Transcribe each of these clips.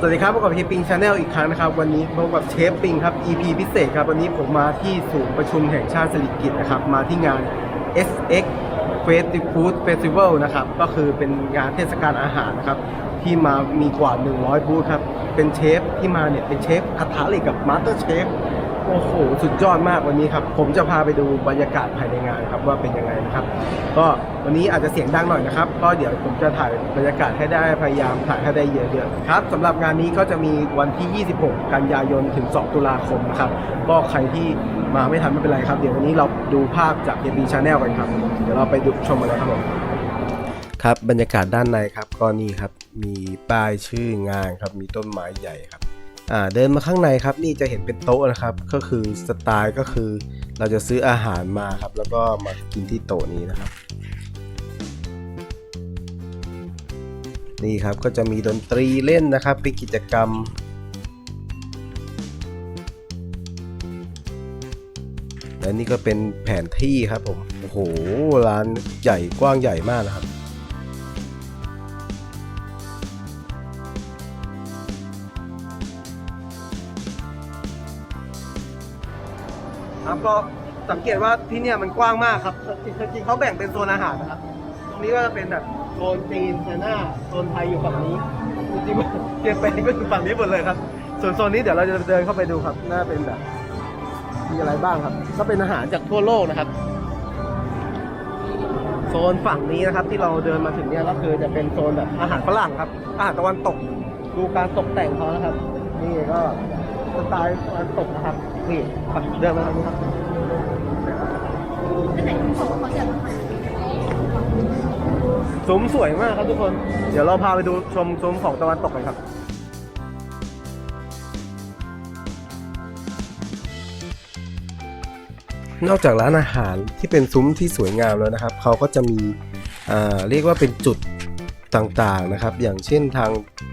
สวัสดีครับพบกับเชฟปิงชาแนลอีกครั้งนะครับ วันนี้พบกับเชฟปิงครับ EP พิเศษครับ วันนี้ผมมาที่ศูนย์ประชุมแห่งชาติสิริกิติ์นะครับ มาที่งาน SX Fast Food Festival นะครับ ก็คือเป็นงานเทศกาลอาหารนะครับ ที่มามีกว่า 100 บูธครับ เป็นเชฟที่มาเนี่ยเป็นเชฟกระทะเหล็กกับมาสเตอร์เชฟ โอ้โหสุดยอดมากวันนี้ครับ ผมจะพาไปดูบรรยากาศภายในงานครับว่าเป็นยังไงนะครับ ก็วันนี้อาจจะเสียงดังหน่อยนะครับ ก็เดี๋ยวผมจะถ่ายบรรยากาศให้ได้พยายามถ่ายให้ได้เยอะๆครับสำหรับงานนี้ก็จะมีวันที่ 26 กันยายนถึง 2 ตุลาคมนะครับ ก็ใครที่มาไม่ทันไม่เป็นไรครับ เดี๋ยววันนี้เราดูภาพจากเยบีชาแนลกันครับ เดี๋ยวเราไปดูชมกันเลยครับผมครับบรรยากาศด้านในครับก็นี่ครับมีป้ายชื่องานครับมีต้นไม้ใหญ่ครับ เดินมาข้างในครับนี่จะเห็นเป็นโต๊ะนะครับ ก็คือสไตล์ก็คือ เราจะซื้ออาหารมาครับ แล้วก็มากินที่โต๊ะนี้นะครับ นี่ครับก็จะมีดนตรีเล่นนะครับเป็นกิจกรรมและนี่ก็เป็นแผนที่ครับผม โอ้โห ร้านใหญ่กว้างใหญ่มากนะครับ ก็สังเกตว่าที่เนี่ยมันกว้างมากครับจริงๆเขาแบ่งเป็นโซนอาหารนะครับตรงนี้ก็จะเป็นแบบโซนจีนโซนหน้าโซนไทยอยู่ฝั่งนี้จริงๆเจียงเป็นก็คือฝั่งนี้หมดเลยครับ ส่วนโซนนี้เดี๋ยวเราจะเดินเข้าไปดูครับ น่าเป็นแบบมีอะไรบ้างครับ ก็เป็นอาหารจากทั่วโลกนะครับโซนฝั่งนี้นะครับที่เราเดินมาถึงเนี่ยก็คือจะเป็นโซนแบบอาหารฝรั่งครับ อาหารตะวันตก ดูการตกแต่งเขานะครับ สไตล์ตะวันตกนะครับ นี่ครับเดินมาทางนี้ครับซุ้มสวยมากครับทุกคน เดี๋ยวเราพาไปดูชมซุ้มของตะวันตกกันครับนอกจากร้านอาหารที่เป็นซุ้มที่สวยงามแล้วนะครับ เขาก็จะมีเรียกว่าเป็นจุด ต่างๆนะครับ อย่างเช่นทาง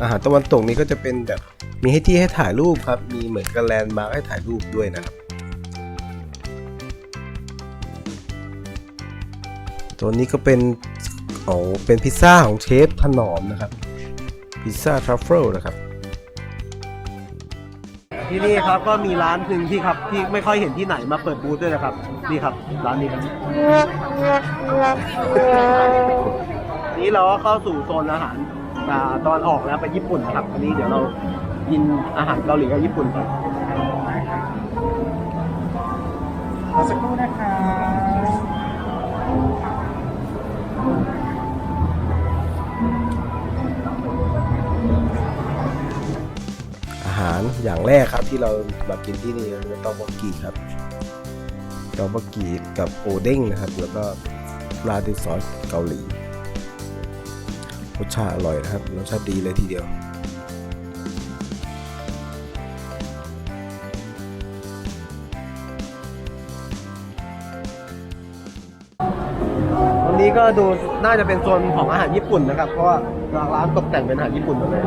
อาหารตะวันตกนี้ก็จะเป็นแบบมีให้ที่ให้ถ่ายรูปครับ มีเหมือนกับแลนด์มาร์คให้ถ่ายรูปด้วยนะครับตัวนี้ก็เป็นโอ้เป็นพิซซ่าของเชฟถนอมนะครับ พิซซ่าทรัฟเฟิลนะครับ ที่นี่ครับก็มีร้านหนึ่งที่ครับที่ไม่ค่อยเห็นที่ไหนมาเปิดบูธด้วยนะครับ นี่ครับ ร้านนี้ครับ นี้เราก็เข้าสู่โซนอาหารอ่าตอนออกแล้วไปญี่ปุ่นนะครับอันนี้เดี๋ยวเรากินอาหารเกาหลีกับญี่ปุ่นกันรอสักครู่นะคะอาหารอย่างแรกครับที่เรามากินที่นี่คือตอบากิครับตอบากิกับโอเด้งนะครับ แล้วก็ราดด้วยซอสเกาหลี รสชาติอร่อยนะครับ รสชาติดีเลยทีเดียว วันนี้ก็ดูน่าจะเป็นโซนของอาหารญี่ปุ่นนะครับ เพราะว่าร้านตกแต่งเป็นอาหารญี่ปุ่นหมดเลย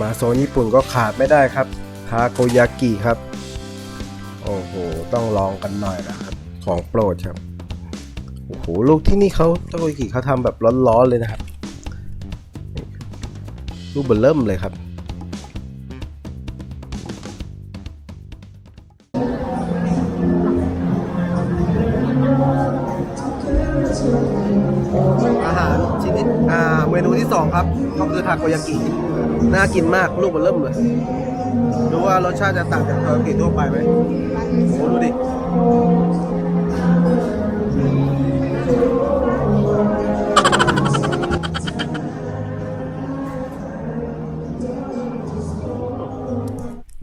มาโซนญี่ปุ่นก็ขาดไม่ได้ครับ ทาโกยากิครับ โอ้โห ต้องลองกันหน่อยนะครับ ของโปรดครับ โอ้โห ลูกที่นี่เขาทาโกยากิเขาทำแบบร้อนๆเลยนะครับ ลูกเบลเริ่มเลยครับอาหารชิ้นที่อ่าเมนูที่สองครับก็คือทาโกยากิ น่ากินมาก ลูกมันเริ่มเลย ดูว่ารสชาติจะต่างจากทาโกยากิทั่วไปไหมโอ้ดูดิ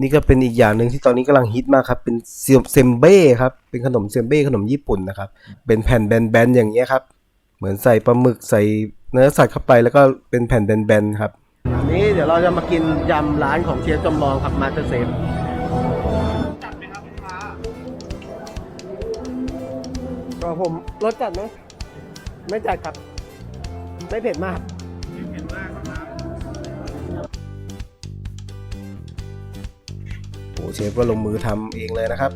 นี่ก็เป็นอีกอย่างหนึ่งที่ตอนนี้กำลังฮิตมากครับเป็นเซมเบ้ครับเป็นขนมเซมเบ้ขนมญี่ปุ่นนะครับเป็นแผ่นแบนๆอย่างเงี้ยครับ เหมือนใส่ปลาหมึกใส่เนื้อสัตว์เข้าไปแล้วก็เป็นแผ่นแบนๆครับ นี้เดี๋ยวเราจะมากินยำร้านของเชฟจำลองครับมาสเตอร์เซฟจัดไหมครับลูกค้าก็ผมรสจัดไหมไม่จัดครับ ไม่เผ็ดมากโอ้เชฟก็ลงมือทำเองเลยนะครับ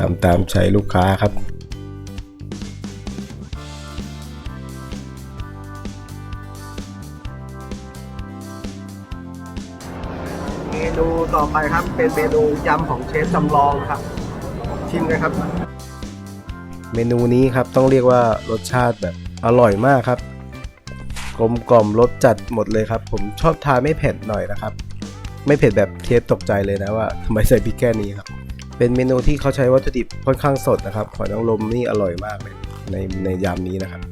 ทำตามใจลูกค้าครับเมนูต่อไปครับเป็นเมนูยำของเชฟจำลองครับ ชิมกันครับ เมนูนี้ครับต้องเรียกว่ารสชาติแบบอร่อยมากครับ กลมกล่อมรสจัดหมดเลยครับ ผมชอบทานไม่เผ็ดหน่อยนะครับ ไม่เผ็ดแบบเทสตกใจเลยนะว่าทำไมใส่พริกแค่นี้ครับ เป็นเมนูที่เขาใช้วัตถุดิบค่อนข้างสดนะครับหอยนางรมนี่อร่อยมากเลยในในยามนี้นะครับ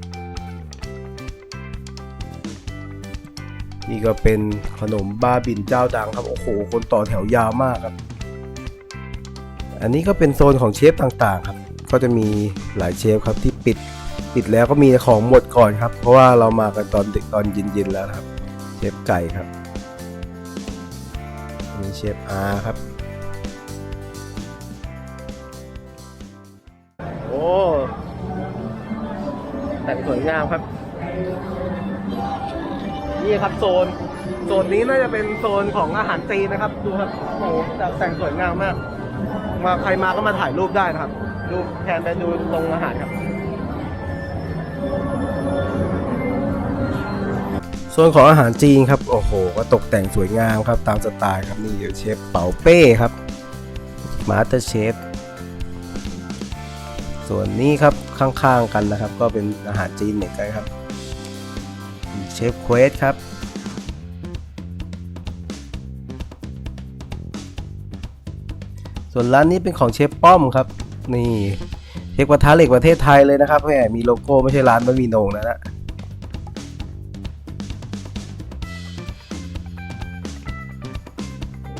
นี่ก็เป็นขนมบ้าบินเจ้าดังครับโอ้โหคนต่อแถวยาวมากครับ อันนี้ก็เป็นโซนของเชฟต่างๆครับ ก็จะมีหลายเชฟครับที่ปิดปิดแล้วก็มีของหมดก่อนครับ เพราะว่าเรามากันตอนดึกตอนเย็นๆแล้วครับ เชฟไก่ครับมีเชฟอาครับ แต่งสวยงามครับ นี่ครับโซน โซนนี้น่าจะเป็นโซนของอาหารจีนนะครับ ดูครับโอ้โหแต่แต่งสวยงามมาก มาใครมาก็มาถ่ายรูปได้นะครับดูแทนไปดูตรงอาหารครับ ส่วนของอาหารจีนครับ โอ้โห ก็ตกแต่งสวยงามครับ ตามสไตล์ครับ นี่เชฟเป๋าเป้ครับ มาสเตอร์เชฟ ส่วนนี้ครับข้างๆกันนะครับ ก็เป็นอาหารจีนเหมือนกันครับเชฟเควสครับส่วนร้านนี้เป็นของเชฟป้อมครับ นี่เชฟกระทะเหล็กประเทศไทยเลยนะครับแหมมีโลโก้ไม่ใช่ร้านบะหมี่โนงนะนะ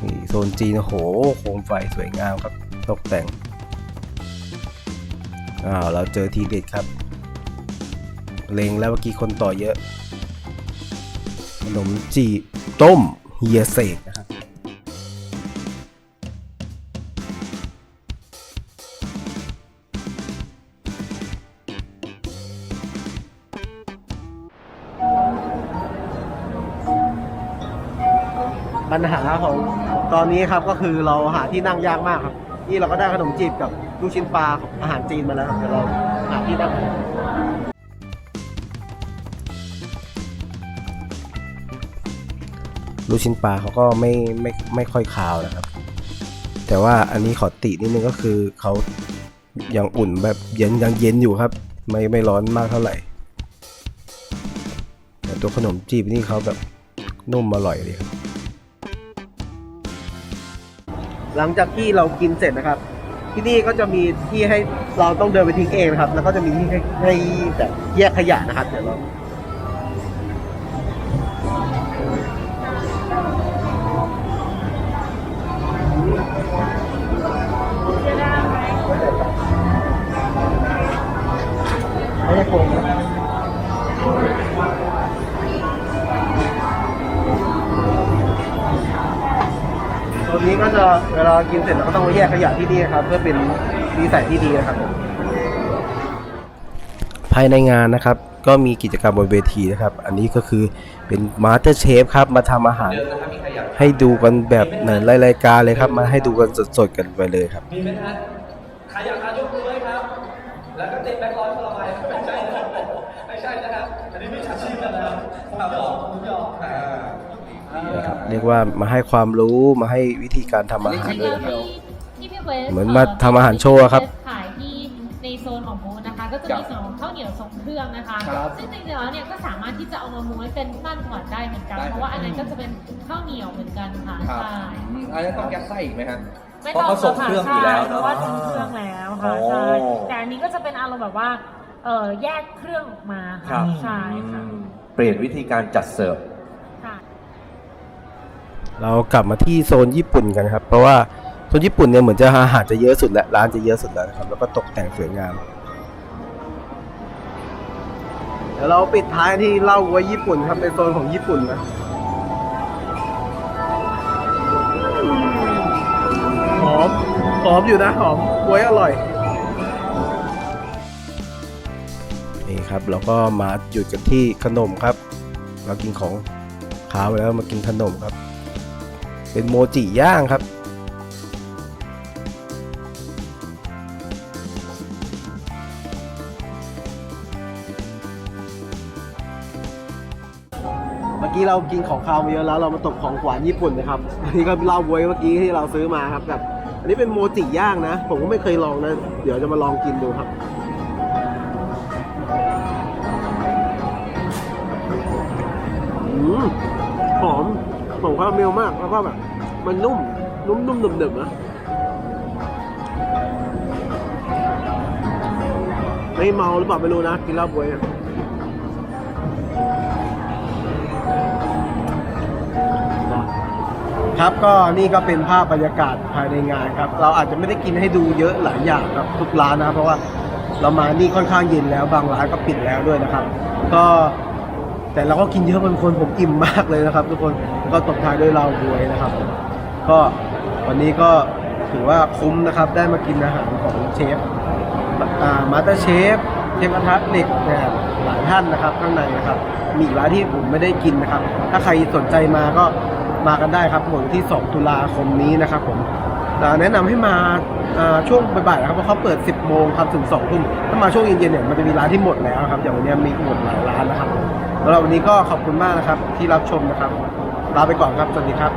นี่โซนจีนโอ้โหโคมไฟสวยงามครับตกแต่ง อ้าวเราเจอทีเด็ดครับเลงแล้วเมื่อกี้คนต่อเยอะขนมจีบต้มเฮียเสกนะครับปัญหาของตอนนี้ครับก็คือเราหาที่นั่งยากมากครับ นี่เราก็ได้ขนมจีบกับ ลูกชิ้นปลาของอาหารจีนมาแล้วครับเดี๋ยวเราหาที่นั่งลูกชิ้นปลาเขาก็ไม่ไม่ไม่ค่อยคาวนะครับ แต่ว่าอันนี้ขอตินิดนึงก็คือเขายังอุ่นแบบเย็นยังเย็นอยู่ครับ ไม่ไม่ร้อนมากเท่าไหร่แต่ตัวขนมจีบนี่เขาแบบนุ่มอร่อยเลยครับหลังจากที่เรากินเสร็จนะครับ ที่นี่ก็จะมีที่ให้เราต้องเดินไปทิ้งเองนะครับ แล้วก็จะมีที่ให้ให้แบบแยกขยะนะครับเดี๋ยวเราไม่ได้โกง จะเวลากินเสร็จเราก็ต้องมาแยกขยะที่นี่นะครับ เพื่อเป็นนิสัยที่ดีนะครับภายในงานนะครับ ก็มีกิจกรรมบนเวทีนะครับ อันนี้ก็คือเป็นมาสเตอร์เชฟครับ มาทำอาหารให้ดูกันแบบเหมือนรายการเลยครับ มาให้ดูกันสดๆกันไปเลยครับ มีไหมฮะใครอยากทานยก รับเรียกว่ามาให้ความรู้มาให้วิธีการทำอาหารด้วยนะครับ ที่พี่เวสเหมือนมาทำอาหารโชว์อะครับ ขายที่ในโซนของบูธนะคะ ก็จะมีส่วนของข้าวเหนียวทรงเครื่องนะคะ ครับซึ่งจริงๆแล้วเนี่ยก็สามารถที่จะเอามาม้วนเป็นปั้นขวัญได้เหมือนกันเพราะว่าอันนั้นก็จะเป็นข้าวเหนียวเหมือนกันค่ะครับใช่อืมอันนี้ต้องยัดไส้อีกไหมฮะ ไม่เพราะต้องเขาส่งเครื่องอยู่แล้วใช่เพเนาะราะว่าทรงเครื่องแล้วค่ะโอ้ใช่แต่อันนี้ก็จะเป็นอารมณ์แบบว่าเออแยกเครื่องออกมาครัค่ะบ ใช่ค่ะ เปลี่ยนวิธีการจัดเสิร์ฟค่ะ เรากลับมาที่โซนญี่ปุ่นกันครับ เพราะว่าโซนญี่ปุ่นเนี่ยเหมือนจะอาหารจะเยอะสุดแล้วร้านจะเยอะสุดแล้วนะครับ แล้วก็ตกแต่งสวยงาม เดี๋ยวเราปิดท้ายที่เล่าไว้ญี่ปุ่นครับในโซนของญี่ปุ่นนะหอมหอมอยู่นะหอมกล้วยอร่อยนี่ครับเราก็มาหยุดกันที่ขนมครับ เรากินของขาวไปแล้วมากินขนมครับ เป็นโมจิย่างครับ เมื่อกี้เรากินของคาวเยอะแล้วเรามาตกของหวานญี่ปุ่นนะครับ อันนี้ก็เล่าบวยเมื่อกี้ที่เราซื้อมาครับกับ อันนี้เป็นโมจิย่างนะ ผมก็ไม่เคยลองนะ เดี๋ยวจะมาลองกินดูครับ หอมคาราเมลมาก แล้วก็แบบ มันนุ่ม นุ่มนุ่มหนึบๆนะไม่เมาหรือเปล่าไม่รู้นะ กินเหล้าบวยเนี่ยครับก็นี่ก็เป็นภาพบรรยากาศภายในงานครับ เราอาจจะไม่ได้กินให้ดูเยอะหลายอย่างครับทุกร้านนะครับเพราะว่าเรามานี่ค่อนข้างเย็นแล้วบางร้านก็ปิดแล้วด้วยนะครับ ก็ แต่เราก็กินเยอะบางคนผมอิ่มมากเลยนะครับทุกคนก็ตบท้ายด้วยเราบวยนะครับ ก็วันนี้ก็ถือว่าคุ้มนะครับได้มากินอาหารของเชฟมาสเตอร์เชฟเชฟกระทะเหล็กนะครับหลายท่านนะครับข้างในนะครับ มีอีกร้านที่ผมไม่ได้กินนะครับ ถ้าใครสนใจมาก็มากันได้ครับวันที่ 2 ตุลาคมนี้นะครับผมแนะนำให้มาาช่วงบ่ายๆนะครับเพราะเขาเปิด 10 โมงครับถึง2ทุ่มถ้ามาช่วงเย็นๆเนี่ยมันจะมีร้านที่หมดแล้วครับอย่างวันนี้มีหมดหลายร้านนะครับ สำหรับวันนี้ก็ขอบคุณมากนะครับที่รับชมนะครับลาไปก่อนครับสวัสดีครับ